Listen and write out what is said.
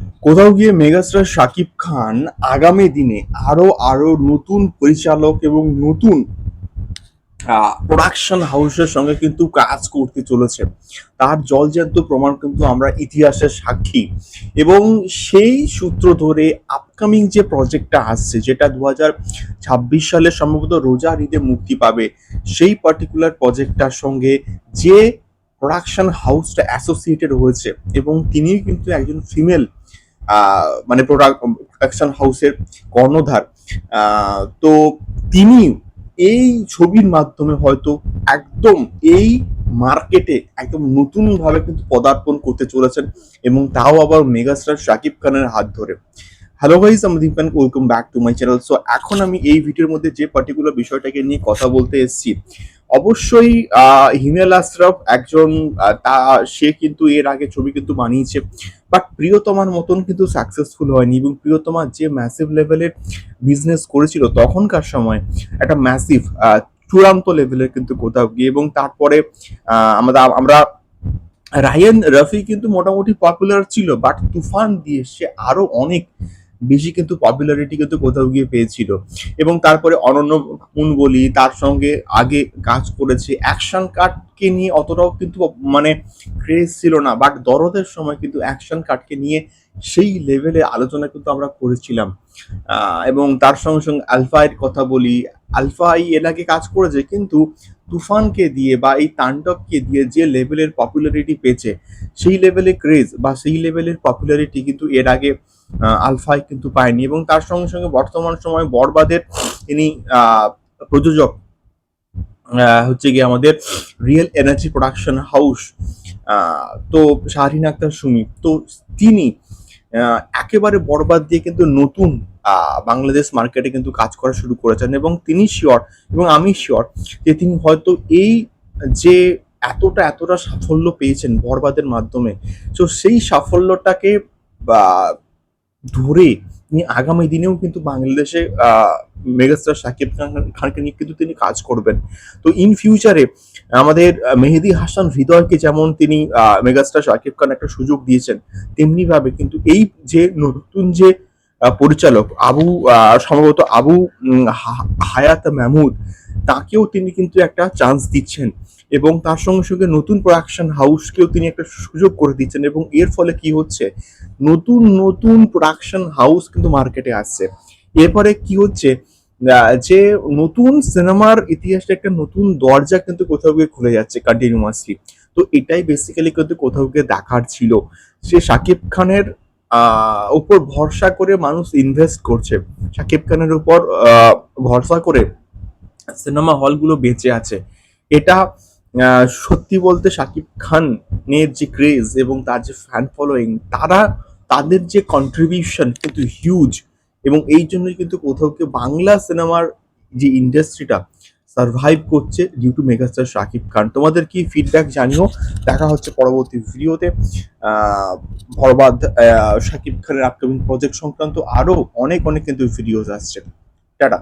কোথাও গিয়ে মেগাস্টার শাকিব খান আগামী দিনে আরও আরও নতুন পরিচালক এবং নতুন প্রোডাকশন হাউসের সঙ্গে কিন্তু কাজ করতে চলেছে। তার জলজান্ত প্রমাণ কিন্তু আমরা ইতিহাসের সাক্ষী। এবং সেই সূত্র ধরে আপকামিং যে প্রজেক্টটা আসছে, যেটা দু ছাব্বিশ সালে সম্ভবত রোজার ঈদে মুক্তি পাবে, সেই পার্টিকুলার প্রজেক্টটার সঙ্গে যে প্রোডাকশন হাউসটা অ্যাসোসিয়েটেড হয়েছে এবং তিনি কিন্তু একজন ফিমেল মানে প্রোডাকশন হাউসের কর্ণধার। তো তিনি এই ছবির মাধ্যমে হয়তো একদম এই মার্কেটে একদম নতুন ভাবে কিন্তু পদার্পণ করতে চলেছেন এবং তাও আবার মেগাস্টার শাকিব খানের হাত ধরে। হ্যালো গাইজ আমি Dipan welcome back to my channel so এখন আমি এই ভিডিওর মধ্যে যে পার্টিকুলার বিষয়টাকে নিয়ে কথা বলতে এসেছি, অবশ্যই হিমেল আশরাফ একজন তা, সে কিন্তু এর আগে ছবি কিন্তু বানিয়েছে। বাট প্রিয়তমার মতন কিন্তু সাকসেসফুল হয়নি এবং প্রিয়তমা যে ম্যাসিভ লেভেলের বিজনেস করেছিল তখনকার সময় একটা ম্যাসিভ চূড়ান্ত লেভেলের কিন্তু কোথাও গিয়ে এবং তারপরে আমরা আমরা রায়ান রফি কিন্তু মোটামুটি পপুলার ছিল বাট তুফান দিয়ে সে আরও অনেক বেশি কিন্তু পপুলারিটি কিন্তু কোথাও গিয়ে পেয়েছিল। এবং তারপরে অনন্য বলি তার সঙ্গে আগে কাজ করেছে অ্যাকশন কাটকে নিয়ে অতটাও কিন্তু মানে ক্রেজ ছিল না বাট দরদের সময় কিন্তু অ্যাকশন কাটকে নিয়ে সেই লেভেলে আলোচনা কিন্তু আমরা করেছিলাম। এবং তার সঙ্গে সঙ্গে আলফায়ের কথা বলি আলফা এই এর আগে কাজ করেছে, কিন্তু তুফানকে দিয়ে বা এই তাণ্ডবকে দিয়ে যে লেভেলের পপুলারিটি পেয়েছে, সেই লেভেলে ক্রেজ বা সেই লেভেলের পপুলারিটি কিন্তু এর আগে আহ, আলফাই কিন্তু পায়নি এবং তার সঙ্গে সঙ্গে বর্তমান সময় বরবাদের তিনি প্রযোজক হচ্ছে গিয়ে আমাদের রিয়েল এনার্জি প্রোডাকশন হাউস তো শাহরিন আক্তার সুমি তো তিনি একেবারে বরবাদ দিয়ে কিন্তু নতুন বাংলাদেশ মার্কেটে কিন্তু কাজ করা শুরু করেছেন এবং তিনি শিওর এবং আমি শিওর যে তিনি হয়তো এই যে এতটা এতটা সাফল্য পেয়েছেন বরবাদের মাধ্যমে তো সেই সাফল্যটাকে বা ধরে আগামী দিনেও কিন্তু বাংলাদেশে মেগাস্টার শাকিব খান, খানকে নিয়ে কিন্তু তিনি কাজ করবেন। তো ইন ফিউচারে আমাদের মেহেদি হাসান হৃদয়কে যেমন তিনি মেগাস্টার শাকিব খান একটা সুযোগ দিয়েছেন তেমনি ভাবে কিন্তু এই যে নতুন যে পরিচালক আবু সম্ভবত আবু হায়াত মাহমুদ, তাকেও তিনি কিন্তু একটা চান্স দিচ্ছেন। এবং তার সঙ্গে সঙ্গে নতুন প্রোডাকশন হাউসকেও তিনি একটা সুযোগ করে দিচ্ছেন এবং এর ফলে কি হচ্ছে? নতুন নতুন প্রোডাকশন হাউস কিন্তু মার্কেটে আসছে। এরপরে কি হচ্ছে? যে নতুন সিনেমার ইতিহাসে একটা নতুন দরজা কিন্তু কোথাও গিয়ে খুলে যাচ্ছে কন্টিনিউয়াসলি তো এটাই বেসিক্যালি কিন্তু কোথাও গিয়ে দেখার ছিল। সে শাকিব খানের উপর ভরসা করে মানুষ ইনভেস্ট করছে। শাকিব খানের উপর ভরসা করে সিনেমা হলগুলো বেঁচে আছে। এটা সত্যি বলতে শাকিব খানের যে ক্রেজ এবং তার যে ফ্যান ফলোয়িং তারা তাদের যে কন্ট্রিবিউশন কিন্তু হিউজ এবং এই জন্যই কিন্তু কোথাও কেউ বাংলা সিনেমার যে ইন্ডাস্ট্রিটা সার্ভাইভ করছে due to megastar Shakib Khan. তোমাদের কি ফিডব্যাক জানিও? দেখা হচ্ছে পরবর্তী ভিডিওতে আহ, বরবাদ শাকিব খানের আপকামিং প্রজেক্ট সংক্রান্ত আরও অনেক অনেক কিন্তু ভিডিওস আসছে। টাটা।